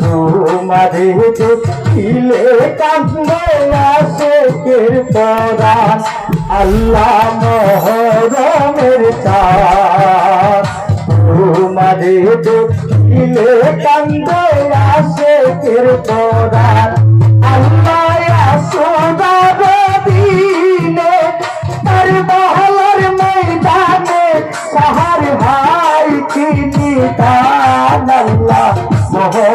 তোমারে দেখিলে কান্দে আশেকের পরাণ আল্লাহ মোহরমের চাঁদ। তোমারে দেখিলে কান্দে আশেকের পরাণ আল্লাহ আসোদার দিনে তার বহলার ময়দানে সাহার ভাই তিনি দান আল্লাহ। তার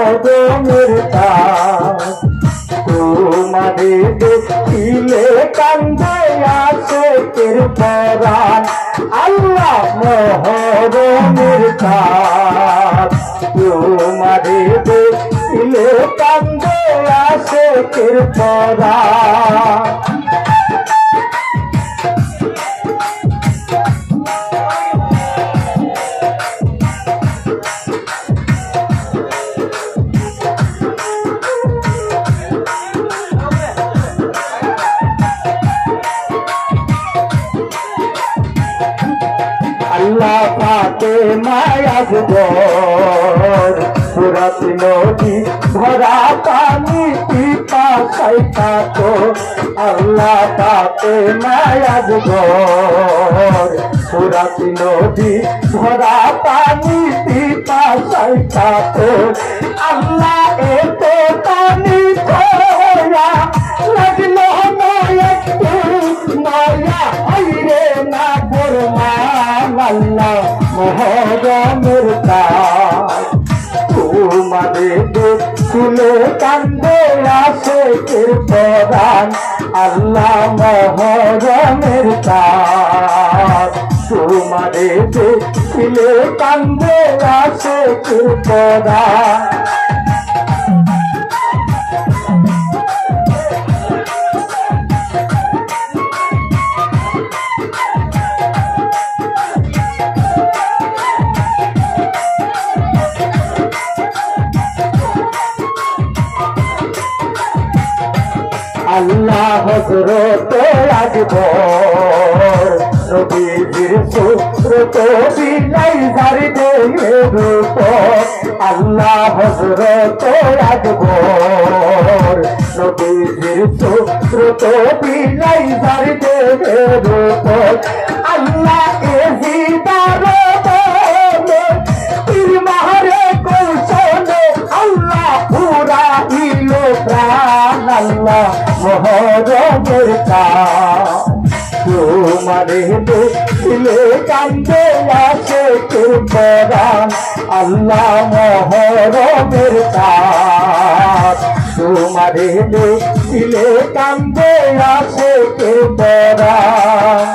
তের তোমারে দেখিলে কান্দে আসে তের মায়াজ গর পুরাত নদী ভরা পানি পিপা সাইতা তো আল্লাহ মায়াজ গর পুরাত নদী ভরা পানি পিপা সাইতা তো আল্লাহ এতে পানি খোয়া লাগল নয় মায়া আইরে না করমান আল্লাহ মোহরমের কাজ তোমারে তুলে কান্দে আসে পরাণ আল্লাহ মহরমের কাজ তোমারে তুলে কান্দে আসে পরাণ আল্লাহ হজরত আকবর নবীজির সুরত বিলাই ধারি দেহে রূপ আল্লাহ হজরত আকবর নবীজির সুরত বিলাই ধারি দেহে রূপ আল্লাহ মহরমের তোমারে দেখিলে কান্দে আসে পরাণ আল্লাহ মহরমের তোমারে দেখিলে কান্দে আসে পরাণ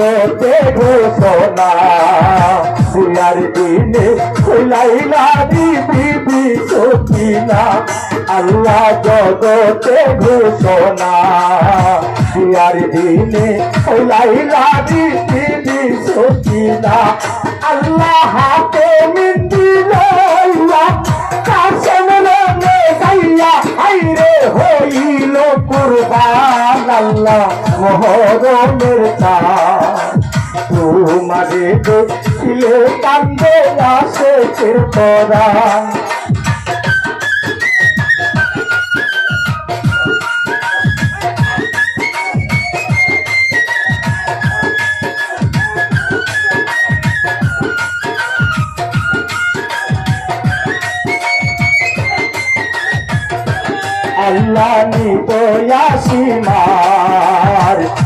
জগতে ঘোষণা বিয়ার দিনে লাইলা বিবি সকিনা আল্লাহ জগতে ঘোষণা বিয়ার দিনে লাইলা বিবি সকিনা আল্লাহ হাতে মিন্দি লইয়া কাশেম রে গাইয়া আইরে হইল কুরবান আল্লাহ মোহরমের তোমারে দেখিলে কান্দে আসে চিরতরা আল্লাহ নিতয়াসীমার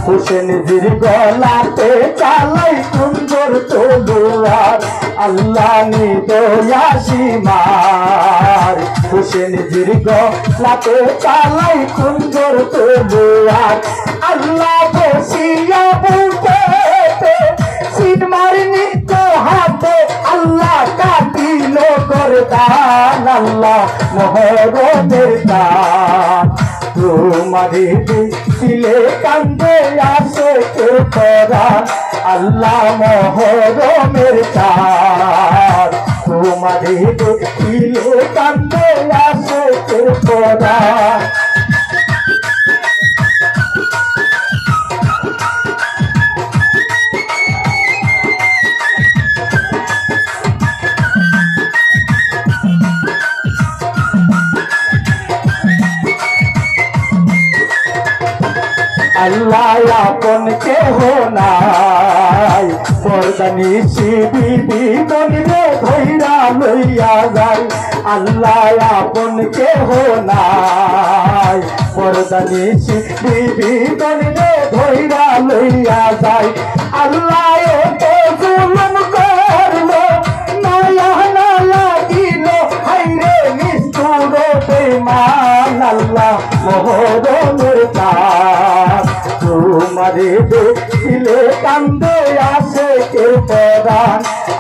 হুসেন জির গলাতে চালাই সুন্দর তলুয়ার। আল্লাহ নিতয়াসীমার হুসেন জির গলাতে চালাই সুন্দর তলুয়ার। আল্লাহ বসিয়া বুকে সিট মারিনি আল্লাহ কাটিল করে দান আল্লাহ মহরমের দান। তোমারে দিলে কান্দে আসে কে করা আল্লাহ মহরমের দান তোমারে দিলে কান্দে আসে কে আল্লাহ আপন কেহ নাই। পর্দানি শিবি মনিরে ধৈরা লইয়া যায় আল্লাহ আপন কেহ নাই। পর্দানি শিবি মনিরে ধৈরা লইয়া যায় আল্লাহ তো জুলুম করল মায়া না লাগিল হাইরে নিষ্ঠুর বেমান আল্লাহ মোহরমের কাজ তোমারে দেখিলে কান্দে আসে কে প্রদান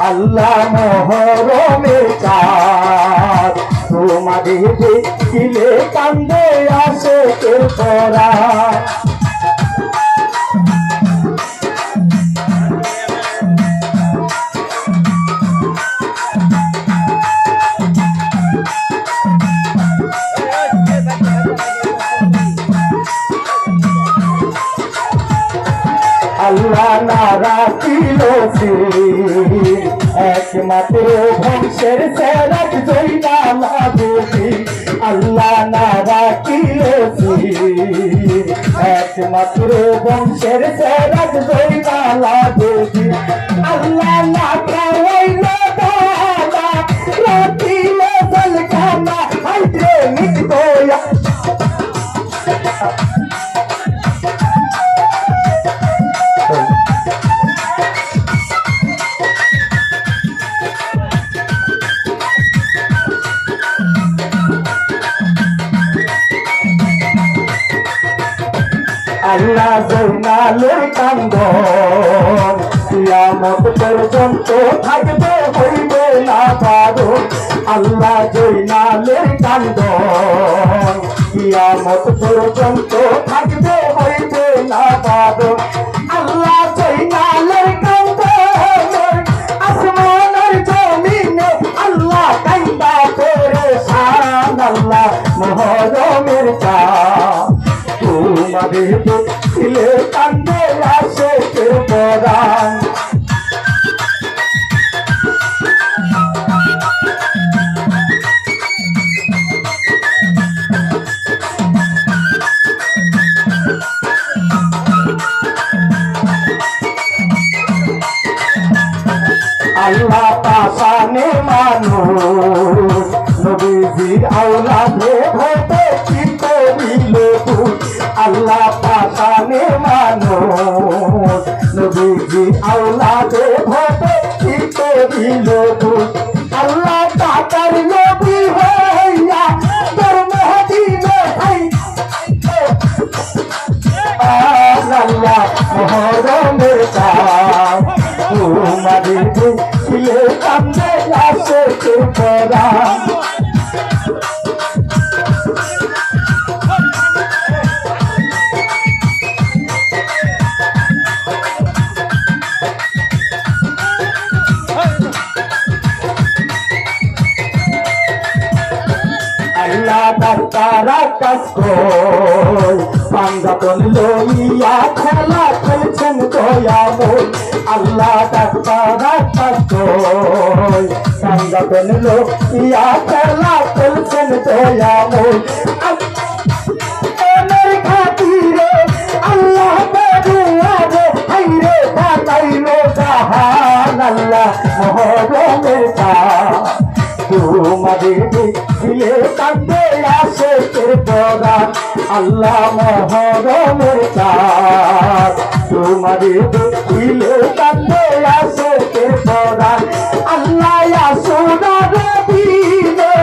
আল্লাহ মহরমে চার তোমারে দেখিলে কান্দে আসে কে প্রদান একমাত্র বংশের সেরাক জৈনা দেবী আল্লাহ নারা ছিল একমাত্র বংশের সেরাক জৈনা দেবী আল্লাহ না আল্লাহ জৈনালের কান্দ কিয়ামত পর্যন্ত থাকবে হইবে না পারো আল্লাহ জৈনালের কান্দ কিয়ামত পর্যন্ত থাকবে হইবে না পারো পাশানে মানুষ। নবীজির আওলাদে ভোটে কি করিল আল্লাহ তাকার নবী হইয়া তোর মহদিনে হাই আল্লাহ মহরমের কাম তোমারি ছিলে কান্দে আসে কে ডাক্তার কই পাঞ্জাতন লইয়া খেলা খেলছেন দয়াময়। আল্লাহ ডাক্তার কাজ পাঞ্জাতন লইয়া খেলা আসে কে পরা আল্লাহ মহরমের কাজ তোমাদের দিলে কান্দে আসে কে পরা আল্লাহ আসুনা রবিনে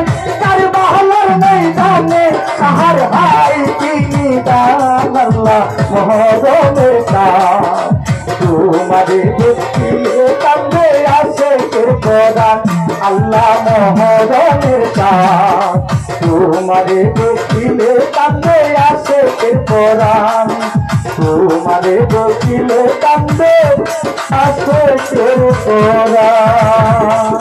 কার বাহলার ময়দানে সাহার হাই কিনি দান আল্লাহ মহরমের কাজ তোমাদের দিলে কান্দে আসে কে পরাণ আল্লাহ মহরমের চাঁদ তোমারে দেখিলে কান্দে আসে পরাণ। তোমারে দেখিলে কান্দে আসে পরাণ।